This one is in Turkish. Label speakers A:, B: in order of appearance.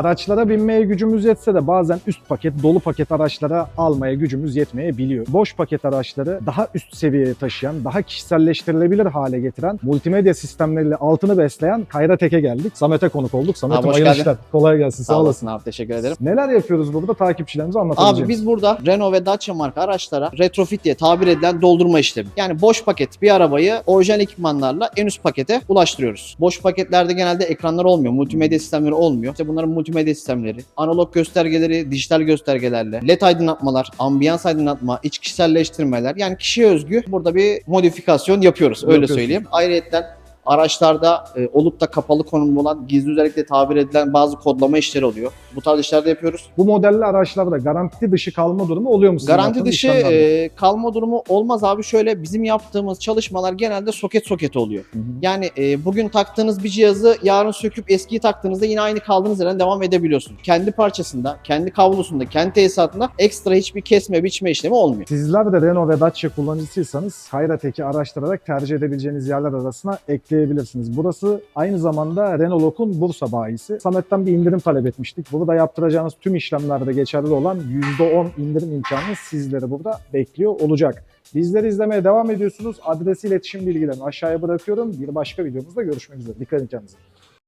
A: Araçlara binmeye gücümüz yetse de bazen üst paket, dolu paket araçlara almaya gücümüz yetmeyebiliyor. Boş paket araçları daha üst seviyeye taşıyan, daha kişiselleştirilebilir hale getiren, multimedya sistemleriyle altını besleyen Kayra Tek'e geldik. Samet'e konuk olduk. Samet'im
B: Abi hoş geldin.
A: işler. Kolay gelsin. Sağ,
B: Sağ
A: olasın.
B: abi teşekkür ederim.
A: Neler yapıyoruz burada takipçilerimize anlatabileceğimiz?
B: Abi biz burada Renault ve Dacia marka araçlara retrofit diye tabir edilen doldurma işlemi. Yani boş paket bir arabayı orijinal ekipmanlarla en üst pakete ulaştırıyoruz. Boş paketlerde genelde ekranlar olmuyor. Multimedya sistemleri olmuyor. İşte bunların multimedya sistemleri, analog göstergeleri, dijital göstergelerle, led aydınlatmalar, ambiyans aydınlatma, iç kişiselleştirmeler yani kişiye özgü burada bir modifikasyon yapıyoruz öyle söyleyeyim. Ayrıca araçlarda e, olup da kapalı konumda olan gizli özellikle tabir edilen bazı kodlama işleri oluyor. Bu tarz işler de yapıyoruz.
A: Bu modelli araçlarda garanti dışı kalma durumu oluyor mu? sizin
B: Garanti
A: yaptığınız
B: dışı
A: işlemlerde?
B: e, kalma durumu olmaz abi. Şöyle bizim yaptığımız çalışmalar genelde soket soket oluyor.
A: Hı hı.
B: Yani e, bugün taktığınız bir cihazı yarın söküp eskiyi taktığınızda yine aynı kaldığınız yerden devam edebiliyorsunuz. Kendi parçasında, kendi kablosunda, kendi tesisatında ekstra hiçbir kesme biçme işlemi olmuyor.
A: Sizler de Renault ve Dacia kullanıcısıysanız Hayratek'i araştırarak tercih edebileceğiniz yerler arasına ekleyebilirsiniz. Burası aynı zamanda Renault Lock'un Bursa bayisi. Samet'ten bir indirim talep etmiştik. Burada yaptıracağınız tüm işlemlerde geçerli olan %10 indirim imkanı sizleri burada bekliyor olacak. Bizleri izlemeye devam ediyorsunuz. Adresi iletişim bilgilerini aşağıya bırakıyorum. Bir başka videomuzda görüşmek üzere. Dikkat edin kendinize.